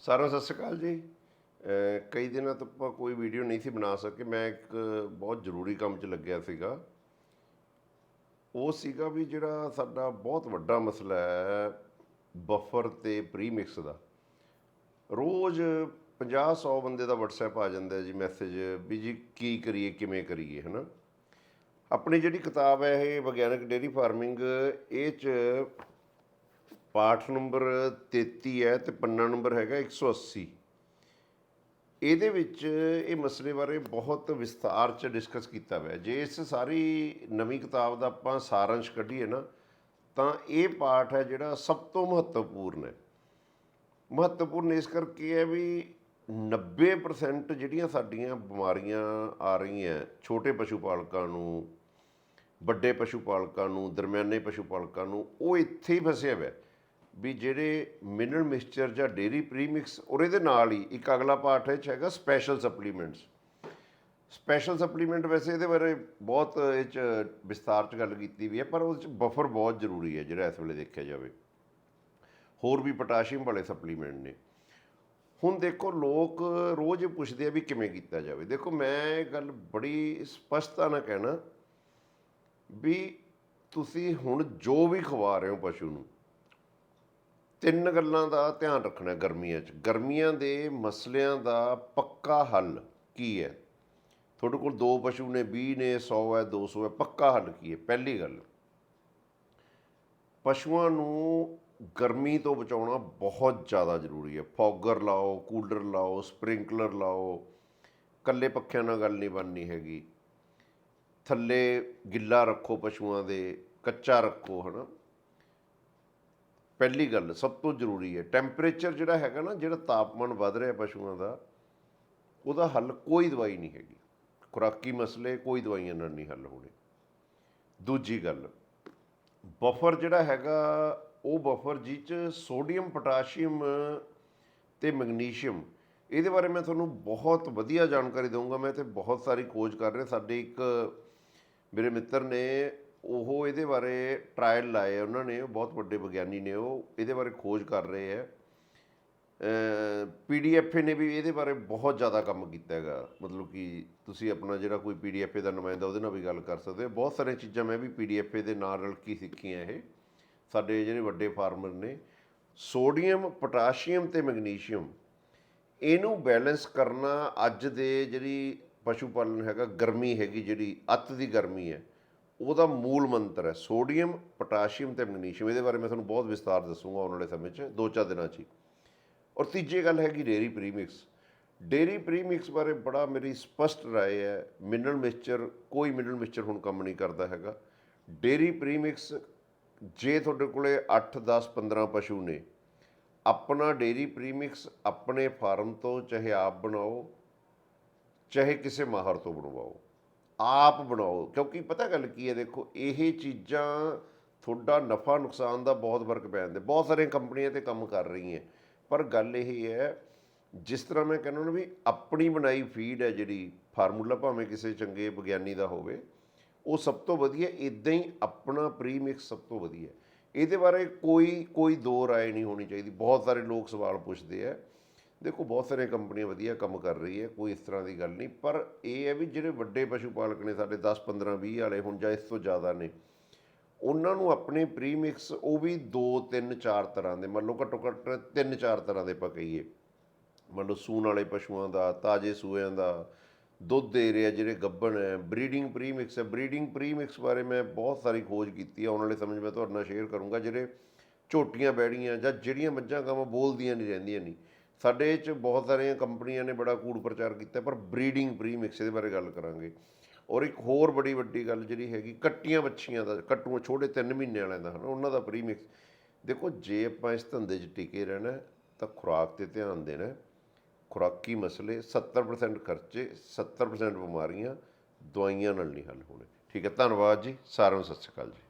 ਸਾਰਿਆਂ ਨੂੰ ਸਤਿ ਸ਼੍ਰੀ ਅਕਾਲ ਜੀ। ਕਈ ਦਿਨਾਂ ਤੋਂ ਆਪਾਂ ਕੋਈ ਵੀਡੀਓ ਨਹੀਂ ਸੀ ਬਣਾ ਸਕੇ। ਮੈਂ ਇੱਕ ਬਹੁਤ ਜ਼ਰੂਰੀ ਕੰਮ 'ਚ ਲੱਗਿਆ ਸੀਗਾ। ਉਹ ਸੀਗਾ ਵੀ ਜਿਹੜਾ ਸਾਡਾ ਬਹੁਤ ਵੱਡਾ ਮਸਲਾ ਹੈ ਬਫਰ ਤੇ ਪ੍ਰੀਮਿਕਸ ਦਾ। ਰੋਜ਼ 50 100 ਬੰਦੇ ਦਾ WhatsApp ਆ ਜਾਂਦਾ ਜੀ ਮੈਸੇਜ ਵੀ ਜੀ ਕੀ ਕਰੀਏ, ਕਿਵੇਂ ਕਰੀਏ, ਹਨਾ? ਆਪਣੀ ਜਿਹੜੀ ਕਿਤਾਬ ਹੈ ਇਹ ਵਿਗਿਆਨਕ ਡੇਰੀ ਫਾਰਮਿੰਗ, ਇਹ 'ਚ ਪਾਠ ਨੰਬਰ 33 ਹੈ ਤੇ ਪੰਨਾ ਨੰਬਰ ਹੈਗਾ 180 ਇਹਦੇ ਵਿੱਚ ਇਹ ਮਸਲੇ ਬਾਰੇ ਬਹੁਤ ਵਿਸਥਾਰ ਚ ਡਿਸਕਸ ਕੀਤਾ ਹੋਇਆ। ਜੇ ਇਸ ਸਾਰੀ ਨਵੀਂ ਕਿਤਾਬ ਦਾ ਆਪਾਂ ਸਾਰਾਂਸ਼ ਕੱਢੀਏ ਨਾ, ਤਾਂ ਇਹ ਪਾਠ ਹੈ ਜਿਹੜਾ ਸਭ ਤੋਂ ਮਹੱਤਵਪੂਰਨ ਹੈ। ਮਹੱਤਵਪੂਰਨ ਇਸ ਕਰਕੇ ਹੈ ਵੀ 90% ਜਿਹੜੀਆਂ ਸਾਡੀਆਂ ਬਿਮਾਰੀਆਂ ਆ ਰਹੀਆਂ, ਛੋਟੇ ਪਸ਼ੂ ਪਾਲਕਾਂ ਨੂੰ, ਵੱਡੇ ਪਸ਼ੂ ਪਾਲਕਾਂ ਨੂੰ, ਦਰਮਿਆਨੇ ਪਸ਼ੂ ਪਾਲਕਾਂ ਨੂੰ, ਉਹ ਇੱਥੇ ਹੀ ਫਸਿਆ ਹੋਇਆ। ਵੀ ਜਿਹੜੇ ਮਿਨਰਲ ਮਿਕਸਚਰ ਜਾਂ ਡੇਰੀ ਪ੍ਰੀਮਿਕਸ ਔਰ ਇਹਦੇ ਨਾਲ ਹੀ ਇੱਕ ਅਗਲਾ ਪਾਰਟ ਹੈ ਚ ਹੈਗਾ ਸਪੈਸ਼ਲ ਸਪਲੀਮੈਂਟਸ ਸਪੈਸ਼ਲ ਸਪਲੀਮੈਂਟ ਵੈਸੇ ਇਹਦੇ ਬਾਰੇ ਬਹੁਤ ਇਹ ਚ ਵਿਸਤਾਰ ਚ ਗੱਲ ਕੀਤੀ ਵੀ ਹੈ, ਪਰ ਉਹਦੇ ਚ ਬਫਰ ਬਹੁਤ ਜ਼ਰੂਰੀ ਹੈ ਜਿਹੜਾ ਇਸ ਵੇਲੇ ਦੇਖਿਆ ਜਾਵੇ। ਹੋਰ ਵੀ ਪੋਟਾਸ਼ੀਅਮ ਵਾਲੇ ਸਪਲੀਮੈਂਟ ਨੇ। ਹੁਣ ਦੇਖੋ, ਲੋਕ ਰੋਜ਼ ਪੁੱਛਦੇ ਆ ਵੀ ਕਿਵੇਂ ਕੀਤਾ ਜਾਵੇ। ਦੇਖੋ, ਮੈਂ ਇਹ ਗੱਲ ਬੜੀ ਸਪਸ਼ਟਤਾ ਨਾਲ ਕਹਿਣਾ ਵੀ ਤੁਸੀਂ ਹੁਣ ਜੋ ਵੀ ਖਵਾ ਰਹੇ ਹੋ ਪਸ਼ੂ ਨੂੰ ਤਿੰਨ ਗੱਲਾਂ ਦਾ ਧਿਆਨ ਰੱਖਣਾ ਗਰਮੀਆਂ 'ਚ। ਗਰਮੀਆਂ ਦੇ ਮਸਲਿਆਂ ਦਾ ਪੱਕਾ ਹੱਲ ਕੀ ਹੈ? ਤੁਹਾਡੇ ਕੋਲ ਦੋ ਪਸ਼ੂ ਨੇ 20 ਨੇ 100 ਹੈ 200 ਹੈ, ਪੱਕਾ ਹੱਲ ਕੀ ਹੈ? ਪਹਿਲੀ ਗੱਲ, ਪਸ਼ੂਆਂ ਨੂੰ ਗਰਮੀ ਤੋਂ ਬਚਾਉਣਾ ਬਹੁਤ ਜ਼ਿਆਦਾ ਜ਼ਰੂਰੀ ਹੈ। ਫੌਗਰ ਲਾਓ, ਕੂਲਰ ਲਾਓ, ਸਪ੍ਰਿੰਕਲਰ ਲਾਓ ਕੱਲੇ ਪੱਖਿਆਂ ਨਾਲ ਗੱਲ ਨਹੀਂ ਬਣਨੀ ਹੈਗੀ। ਥੱਲੇ ਗਿੱਲਾ ਰੱਖੋ ਪਸ਼ੂਆਂ ਦੇ, ਕੱਚਾ ਰੱਖੋ, ਹਨਾ? ਪਹਿਲੀ ਗੱਲ ਸਭ ਤੋਂ ਜ਼ਰੂਰੀ ਹੈ ਟੈਂਪਰੇਚਰ ਜਿਹੜਾ ਹੈਗਾ ਨਾ, ਜਿਹੜਾ ਤਾਪਮਾਨ ਵੱਧ ਰਿਹਾ ਪਸ਼ੂਆਂ ਦਾ, ਉਹਦਾ ਹੱਲ ਕੋਈ ਦਵਾਈ ਨਹੀਂ ਹੈਗੀ। ਖੁਰਾਕੀ ਮਸਲੇ ਕੋਈ ਦਵਾਈਆਂ ਨਾਲ ਨਹੀਂ ਹੱਲ ਹੋਣੇ। ਦੂਜੀ ਗੱਲ ਬਫਰ ਜਿਹੜਾ ਹੈਗਾ, ਉਹ ਬਫਰ ਜਿਹ 'ਚ ਸੋਡੀਅਮ ਪੋਟਾਸ਼ੀਅਮ ਤੇ ਮੈਗਨੀਸ਼ੀਅਮ ਇਹਦੇ ਬਾਰੇ ਮੈਂ ਤੁਹਾਨੂੰ ਬਹੁਤ ਵਧੀਆ ਜਾਣਕਾਰੀ ਦਊਂਗਾ। ਮੈਂ ਤੇ ਬਹੁਤ ਸਾਰੀ ਖੋਜ ਕਰ ਰਿਹਾ। ਸਾਡੇ ਇੱਕ ਮੇਰੇ ਮਿੱਤਰ ਨੇ ਉਹ ਇਹਦੇ ਬਾਰੇ ਟਰਾਇਲ ਲਾਏ ਉਹਨਾਂ ਨੇ, ਉਹ ਬਹੁਤ ਵੱਡੇ ਵਿਗਿਆਨੀ ਨੇ ਉਹ, ਇਹਦੇ ਬਾਰੇ ਖੋਜ ਕਰ ਰਹੇ ਆ। ਪੀਡੀਐਫ ਨੇ ਵੀ ਇਹਦੇ ਬਾਰੇ ਬਹੁਤ ਜ਼ਿਆਦਾ ਕੰਮ ਕੀਤਾ ਹੈਗਾ। ਮਤਲਬ ਕਿ ਤੁਸੀਂ ਆਪਣਾ ਜਿਹੜਾ ਕੋਈ ਪੀਡੀਐਫ ਦਾ ਨੁਮਾਇੰਦਾ, ਉਹਦੇ ਨਾਲ ਵੀ ਗੱਲ ਕਰ ਸਕਦੇ ਹੋ। ਬਹੁਤ ਸਾਰੀਆਂ ਚੀਜ਼ਾਂ ਮੈਂ ਵੀ ਪੀਡੀਐਫ ਦੇ ਨਾਲ ਰਲ ਕੇ ਸਿੱਖੀਆਂ ਇਹ। ਸਾਡੇ ਜਿਹੜੇ ਵੱਡੇ ਫਾਰਮਰ ਨੇ, ਸੋਡੀਅਮ, ਪੋਟਾਸ਼ੀਅਮ ਤੇ ਮੈਗਨੀਸ਼ੀਅਮ, ਇਹਨੂੰ ਬੈਲੈਂਸ ਕਰਨਾ ਅੱਜ ਦੇ ਜਿਹੜੀ ਪਸ਼ੂ ਪਾਲਣ ਹੈਗਾ, ਗਰਮੀ ਹੈਗੀ ਜਿਹੜੀ, ਅੱਤ ਦੀ ਗਰਮੀ ਹੈ। ਉਹਦਾ ਮੂਲ ਮੰਤਰ ਹੈ, ਸੋਡੀਅਮ, ਪੋਟਾਸ਼ੀਅਮ ਤੇ ਮੈਗਨੀਸ਼ੀਅਮ। ਇਹਦੇ ਬਾਰੇ ਮੈਂ ਤੁਹਾਨੂੰ ਬਹੁਤ ਵਿਸਤਾਰ ਦੱਸੂਗਾ ਆਉਣ ਵਾਲੇ ਸਮੇਂ 'ਚ, ਦੋ ਚਾਰ ਦਿਨਾਂ 'ਚ ਹੀ। ਔਰ ਤੀਜੀ ਗੱਲ ਹੈਗੀ ਡੇਰੀ ਪ੍ਰੀਮਿਕਸ। ਡੇਰੀ ਪ੍ਰੀਮਿਕਸ ਬਾਰੇ ਬੜਾ ਮੇਰੀ ਸਪਸ਼ਟ ਰਾਏ ਹੈ, ਮਿਨਰਲ ਮਿਕਸਚਰ, ਕੋਈ ਮਿਨਰਲ ਮਿਕਸਚਰ ਹੁਣ ਕੰਮ ਨਹੀਂ ਕਰਦਾ ਹੈਗਾ। ਡੇਰੀ ਪ੍ਰੀਮਿਕਸ ਜੇ ਤੁਹਾਡੇ ਕੋਲੇ 8 10 15 ਪਸ਼ੂ ਨੇ, ਆਪਣਾ ਡੇਰੀ ਪ੍ਰੀਮਿਕਸ ਆਪਣੇ ਫਾਰਮ ਤੋਂ ਚਾਹੇ ਆਪ ਬਣਾਓ, ਚਾਹੇ ਕਿਸੇ ਮਾਹਰ ਤੋਂ ਬਣਵਾਓ। ਆਪ ਬਣਾਓ, ਕਿਉਂਕਿ ਪਤਾ ਗੱਲ ਕੀ ਹੈ, ਦੇਖੋ, ਇਹ ਚੀਜ਼ਾਂ ਤੁਹਾਡਾ ਨਫਾ ਨੁਕਸਾਨ ਦਾ ਬਹੁਤ ਫ਼ਰਕ ਪੈ ਜਾਂਦਾ। ਬਹੁਤ ਸਾਰੀਆਂ ਕੰਪਨੀਆਂ ਤੇ ਕੰਮ ਕਰ ਰਹੀਆਂ। ਪਰ ਗੱਲ ਇਹ ਹੈ, ਜਿਸ ਤਰ੍ਹਾਂ ਮੈਂ ਕਹਿੰਦਾ ਨਾ ਵੀ ਆਪਣੀ ਬਣਾਈ ਫੀਡ ਹੈ ਜਿਹੜੀ, ਫਾਰਮੂਲਾ ਭਾਵੇਂ ਕਿਸੇ ਚੰਗੇ ਵਿਗਿਆਨੀ ਦਾ ਹੋਵੇ, ਉਹ ਸਭ ਤੋਂ ਵਧੀਆ ਇਦਾਂ ਹੀ ਆਪਣਾ ਪ੍ਰੀਮਿਕਸ ਸਭ ਤੋਂ ਵਧੀਆ। ਇਹਦੇ ਬਾਰੇ ਕੋਈ ਕੋਈ ਦੋ ਰਾਏ ਨਹੀਂ ਹੋਣੀ ਚਾਹੀਦੀ। ਬਹੁਤ ਸਾਰੇ ਲੋਕ ਸਵਾਲ ਪੁੱਛਦੇ ਆ ਦੇਖੋ, ਬਹੁਤ ਸਾਰੀਆਂ ਕੰਪਨੀਆਂ ਵਧੀਆ ਕੰਮ ਕਰ ਰਹੀ ਹੈ, ਕੋਈ ਇਸ ਤਰ੍ਹਾਂ ਦੀ ਗੱਲ ਨਹੀਂ। ਪਰ ਇਹ ਹੈ ਵੀ ਜਿਹੜੇ ਵੱਡੇ ਪਸ਼ੂ ਪਾਲਕ ਨੇ ਸਾਡੇ 10 15 20 ਵਾਲੇ ਹੁਣ ਜਾਂ ਇਸ ਤੋਂ ਜ਼ਿਆਦਾ ਨੇ, ਉਹਨਾਂ ਨੂੰ ਆਪਣੇ ਪ੍ਰੀਮਿਕਸ ਉਹ ਵੀ 2 3 4 ਤਰ੍ਹਾਂ ਦੇ, ਮੰਨ ਲਓ ਘੱਟੋ ਘੱਟ 3 4 ਤਰ੍ਹਾਂ ਦੇ ਆਪਾਂ ਕਹੀਏ। ਮੰਨ ਲਓ ਸੂਣ ਵਾਲੇ ਪਸ਼ੂਆਂ ਦਾ, ਤਾਜ਼ੇ ਸੂਇਆਂ ਦਾ, ਦੁੱਧ ਦੇ ਰਿਹਾ ਜਿਹੜੇ ਗੱਬਣ ਹੈ ਬਰੀਡਿੰਗ ਪ੍ਰੀਮਿਕਸ ਹੈ। ਬਰੀਡਿੰਗ ਪ੍ਰੀਮਿਕਸ ਬਾਰੇ ਮੈਂ ਬਹੁਤ ਸਾਰੀ ਖੋਜ ਕੀਤੀ ਹੈ ਆਉਣ ਵਾਲੇ ਸਮੇਂ 'ਚ ਮੈਂ ਤੁਹਾਡੇ ਨਾਲ ਸ਼ੇਅਰ ਕਰੂੰਗਾ, ਜਿਹੜੇ ਝੋਟੀਆਂ ਬੈੜੀਆਂ ਜਾਂ ਜਿਹੜੀਆਂ ਮੱਝਾਂ ਗਾਵਾਂ ਬੋਲਦੀਆਂ ਨਹੀਂ ਰਹਿੰਦੀਆਂ ਨਹੀਂ ਸਾਡੇ 'ਚ ਬਹੁਤ ਸਾਰੀਆਂ ਕੰਪਨੀਆਂ ਨੇ ਬੜਾ ਕੂੜ ਪ੍ਰਚਾਰ ਕੀਤਾ, ਪਰ ਬਰੀਡਿੰਗ ਪ੍ਰੀਮਿਕਸ ਇਹਦੇ ਬਾਰੇ ਗੱਲ ਕਰਾਂਗੇ। ਔਰ ਇੱਕ ਹੋਰ ਬੜੀ ਵੱਡੀ ਗੱਲ ਜਿਹੜੀ ਹੈਗੀ, ਕੱਟੀਆਂ ਬੱਚੀਆਂ ਦਾ ਕੱਟੂ ਛੋਟੇ 3 ਮਹੀਨੇ ਵਾਲਿਆਂ ਦਾ ਹਨ, ਉਹਨਾਂ ਦਾ ਪ੍ਰੀਮਿਕਸ। ਦੇਖੋ, ਜੇ ਆਪਾਂ ਇਸ ਧੰਦੇ 'ਚ ਟਿਕੇ ਰਹਿਣਾ, ਤਾਂ ਖੁਰਾਕ ਤੇ ਧਿਆਨ ਦੇਣਾ, ਖੁਰਾਕੀ ਮਸਲੇ 70% ਖਰਚੇ 70% ਬਿਮਾਰੀਆਂ, ਦਵਾਈਆਂ ਨਾਲ ਨਹੀਂ ਹੱਲ ਹੋਣੇ। ਠੀਕ ਹੈ, ਧੰਨਵਾਦ ਜੀ, ਸਾਰਿਆਂ ਨੂੰ ਸਤਿ ਸ਼੍ਰੀ ਅਕਾਲ ਜੀ।